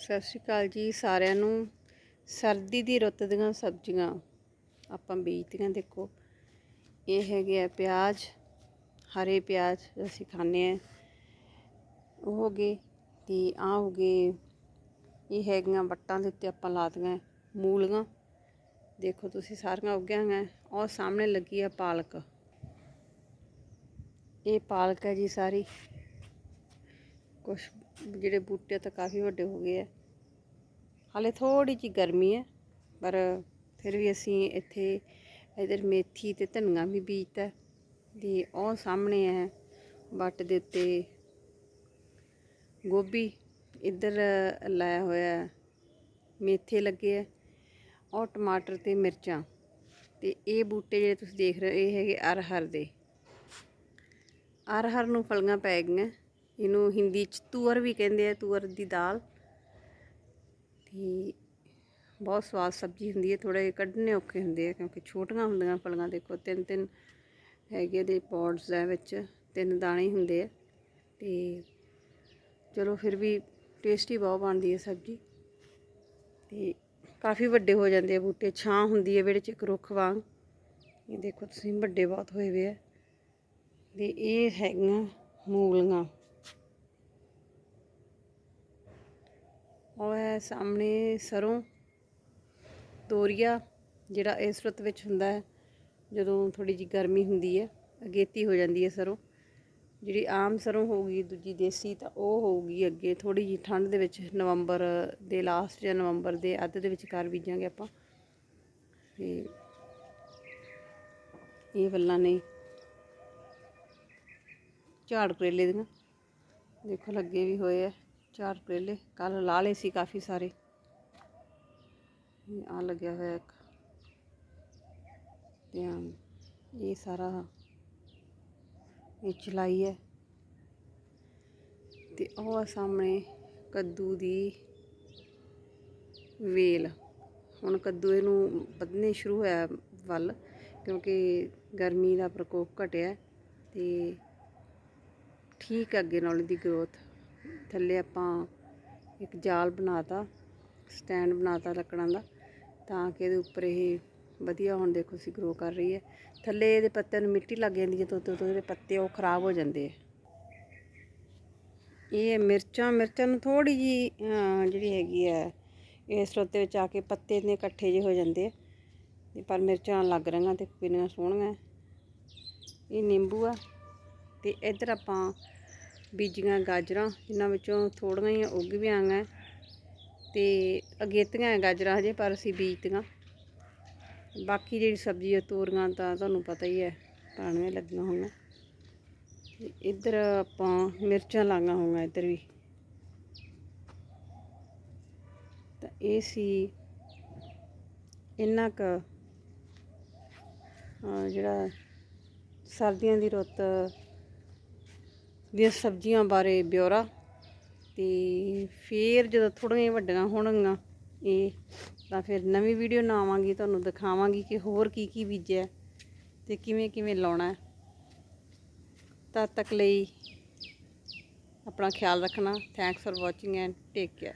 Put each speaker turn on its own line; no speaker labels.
ਸਤਿ ਸ਼੍ਰੀ ਅਕਾਲ ਜੀ ਸਾਰਿਆਂ ਨੂੰ। ਸਰਦੀ ਦੀ ਰੁੱਤ ਦੀਆਂ ਸਬਜ਼ੀਆਂ ਆਪਾਂ ਬੀਜਦੀਆਂ ਦੇਖੋ। ਇਹ ਹੈਗੇ ਆ ਪਿਆਜ਼, ਹਰੇ ਪਿਆਜ਼ ਅਸੀਂ ਖਾਂਦੇ ਆ ਉਹ ਹੋ ਗਏ ਤੇ ਆ ਹੋ ਗਏ, ਇਹ ਹੈਗੀਆਂ ਵੱਟਾਂ ਦੇ ਉੱਤੇ ਆਪਾਂ ਲਾਤੀਆਂ ਮੂਲੀਆਂ। ਦੇਖੋ ਤੁਸੀਂ ਸਾਰੀਆਂ ਉੱਗੀਆਂ ਹੋਈਆਂ ਔਰ ਸਾਹਮਣੇ ਲੱਗੀ ਆ ਪਾਲਕ। ਇਹ ਪਾਲਕ ਹੈ ਜੀ ਸਾਰੀ। ਕੁਛ ਜਿਹੜੇ ਬੂਟੇ ਤਾਂ ਕਾਫੀ ਵੱਡੇ ਹੋ ਗਏ ਆ। ਹਾਲੇ ਥੋੜੀ ਜਿਹੀ ਗਰਮੀ ਹੈ, ਪਰ ਫਿਰ ਵੀ ਅਸੀਂ ਇੱਥੇ ਇਧਰ ਮੇਥੀ ਤੇ ਧਨੀਆ ਵੀ ਬੀਜਤਾ ਤੇ ਉਹ ਸਾਹਮਣੇ ਹੈ, ਵੱਟ ਦੇ ਉੱਤੇ ਗੋਭੀ ਇੱਧਰ ਲਾਇਆ ਹੋਇਆ ਮੇਥੇ ਲੱਗੇ ਆ ਔਰ ਟਮਾਟਰ ਤੇ ਮਿਰਚਾਂ। ਤੇ ਇਹ ਬੂਟੇ ਜਿਹੜੇ ਤੁਸੀਂ ਦੇਖ ਰਹੇ ਹੋ, ਇਹ ਹੈਗੇ ਅਰਹਰ ਦੇ। ਅਰਹਰ ਨੂੰ ਫਲੀਆਂ ਪੈ ਗਈਆਂ। ਇਹਨੂੰ ਹਿੰਦੀ ਚ ਤੂਅਰ ਵੀ ਕਹਿੰਦੇ ਆ, ਤੂਅਰ ਦੀ ਦਾਲ। ਤੇ ਬਹੁਤ ਸਵਾਦ ਸਬਜ਼ੀ ਹੁੰਦੀ ਹੈ ਥੋੜੇ ਕੱਢਣੇ ਔਖੇ ਹੁੰਦੇ ਆ ਕਿਉਂਕਿ ਛੋਟੀਆਂ ਹੁੰਦੀਆਂ ਫਲੀਆਂ, ਦੇਖੋ ਤਿੰਨ ਤਿੰਨ ਹੈਗੇ ਦੇ ਪੌਡਸ ਹੈ ਵਿੱਚ, ਤਿੰਨ ਦਾਣੇ ਹੁੰਦੇ ਆ। ਤੇ ਚਲੋ ਫਿਰ ਵੀ ਟੇਸਟੀ ਬਹੁਤ ਬਣਦੀ ਹੈ ਸਬਜ਼ੀ। ਤੇ ਕਾਫੀ ਵੱਡੇ ਹੋ ਜਾਂਦੇ ਆ ਬੂਟੇ, ਛਾਂ ਹੁੰਦੀ ਹੈ ਵਿਹੜੇ ਚ ਇੱਕ ਰੁੱਖ ਵਾਂਗ। ਇਹ ਦੇਖੋ ਤੁਸੀਂ ਵੱਡੇ ਬਹੁਤ ਹੋਏ ਵੇ ਆ। ਤੇ ਇਹ ਹੈਗੀਆਂ ਮੂਲੀਆਂ। ਉਹ ਹੈ ਸਾਹਮਣੇ ਸਰੋਂ, ਤੋਰੀਆ, ਜਿਹੜਾ ਇਸ ਰੁੱਤ ਵਿੱਚ ਹੁੰਦਾ ਹੈ, ਜਦੋਂ ਥੋੜੀ ਜੀ ਗਰਮੀ ਹੁੰਦੀ ਹੈ, ਅਗੇਤੀ ਹੋ ਜਾਂਦੀ ਹੈ ਸਰੋਂ। ਜਿਹੜੀ ਆਮ ਸਰੋਂ ਹੋਊਗੀ, ਦੂਜੀ ਦੇਸੀ, ਤਾਂ ਉਹ ਹੋਊਗੀ ਅੱਗੇ ਥੋੜੀ ਜੀ ਠੰਡ ਦੇ ਵਿੱਚ, ਨਵੰਬਰ ਦੇ ਲਾਸਟ ਜਾਂ ਨਵੰਬਰ ਦੇ ਅੱਧ ਦੇ ਵਿੱਚ ਕਰ ਬੀਜਾਂਗੇ ਆਪਾਂ। ਤੇ ਇਹ ਵੱਲਾਂ ਨੇ ਝਾੜ ਕਰੇਲੇ ਦੀਆਂ। ਦੇਖੋ ਲੱਗੇ ਵੀ ਹੋਏ ਆ। ਚਾਰ ਕਰੇਲੇ ਕੱਲ ਲਾ ਲਏ ਸੀ ਕਾਫੀ ਸਾਰੇ। ਆ ਲੱਗਿਆ ਹੋਇਆ ਇੱਕ। ਤੇ ਇਹ ਸਾਰਾ ਇਹ ਚਲਾਈ ਹੈ। ਤੇ ਉਹ ਆ ਸਾਹਮਣੇ ਕੱਦੂ ਦੀ ਵੇਲ। ਹੁਣ ਕੱਦੂ ਇਹਨੂੰ ਵਧਣੇ ਸ਼ੁਰੂ ਹੋਇਆ ਵੱਲ, ਕਿਉਂਕਿ ਗਰਮੀ ਦਾ ਪ੍ਰਕੋਪ ਘਟਿਆ ਤੇ ਠੀਕ ਹੈ ਅੱਗੇ ਨਾਲ ਦੀ ਗਰੋਥ ਥੱਲੇ ਆਪਾਂ ਇੱਕ ਜਾਲ ਬਣਾਤਾ, ਸਟੈਂਡ ਬਣਾਤਾ ਲੱਕੜਾਂ ਦਾ, ਤਾਂ ਕਿ ਇਹਦੇ ਉੱਪਰ ਇਹ ਵਧੀਆ ਹੁਣ ਦੇਖੋ ਸੀ ਗਰੋ ਕਰ ਰਹੀ ਹੈ। ਥੱਲੇ ਇਹਦੇ ਪੱਤਿਆਂ ਨੂੰ ਮਿੱਟੀ ਲੱਗ ਜਾਂਦੀ ਹੈ, ਤੋਂ ਤੋਂ ਇਹਦੇ ਪੱਤੇ ਉਹ ਖਰਾਬ ਹੋ ਜਾਂਦੇ ਆ ਇਹ ਮਿਰਚਾਂ ਮਿਰਚਾਂ ਨੂੰ ਥੋੜੀ ਜੀ ਜਿਹੜੀ ਹੈਗੀ ਹੈ ਇਸ ਰੁੱਤ ਵਿੱਚ ਆ ਕੇ ਪੱਤੇ ਨੇ ਇਕੱਠੇ ਜਿਹੇ ਹੋ ਜਾਂਦੇ ਆ ਤੇ ਪਰ ਮਿਰਚਾਂ ਲੱਗ ਰਹੀਆਂ ਤੇ ਕਿੰਨੀਆਂ ਸੋਹਣੀਆਂ। ਇਹ ਨਿੰਬੂ ਆ, ਤੇ ਇੱਧਰ ਆਪਾਂ ਬੀਜੀਆਂ ਗਾਜਰਾਂ ਜਿਨ੍ਹਾਂ ਵਿੱਚੋਂ ਥੋੜ੍ਹੀਆਂ ਹੀ ਉੱਗ ਵੀ ਆਈਆਂ। ਤੇ ਅਗੇਤੀਆਂ ਗਾਜਰਾਂ ਹਜੇ, ਪਰ ਅਸੀਂ ਬੀਜਤੀਆਂ। ਬਾਕੀ ਜਿਹੜੀ ਸਬਜ਼ੀ ਹੈ ਤੋਰੀਆਂ ਤਾਂ ਤੁਹਾਨੂੰ ਪਤਾ ਹੀ ਹੈ ਪਾਣੀਆਂ ਲੱਗੀਆਂ ਹੋਈਆਂ। ਇੱਧਰ ਆਪਾਂ ਮਿਰਚਾਂ ਲਾਈਆਂ ਹੋਈਆਂ ਇੱਧਰ ਵੀ। ਤਾਂ ਇਹ ਸੀ ਇੰਨਾ ਕ ਜਿਹੜਾ ਸਰਦੀਆਂ ਦੀ ਰੁੱਤ ਦੀਆਂ ਸਬਜ਼ੀਆਂ ਬਾਰੇ ਬਿਉਰਾ ਤੇ ਫਿਰ ਜਦੋਂ ਥੋੜੀਆਂ ਵੱਡੀਆਂ ਹੋਣਗੀਆਂ ਇਹ, ਤਾਂ ਫਿਰ ਨਵੀਂ ਵੀਡੀਓ ਨਾ ਆਵਾਂਗੀ ਤੁਹਾਨੂੰ ਦਿਖਾਵਾਂਗੀ ਕਿ ਹੋਰ ਕੀ ਕੀ ਬੀਜਿਆ ਤੇ ਕਿਵੇਂ ਕਿਵੇਂ ਲਾਉਣਾ। ਤਦ ਤੱਕ ਲਈ ਆਪਣਾ ਖਿਆਲ ਰੱਖਣਾ। Thanks for watching and take care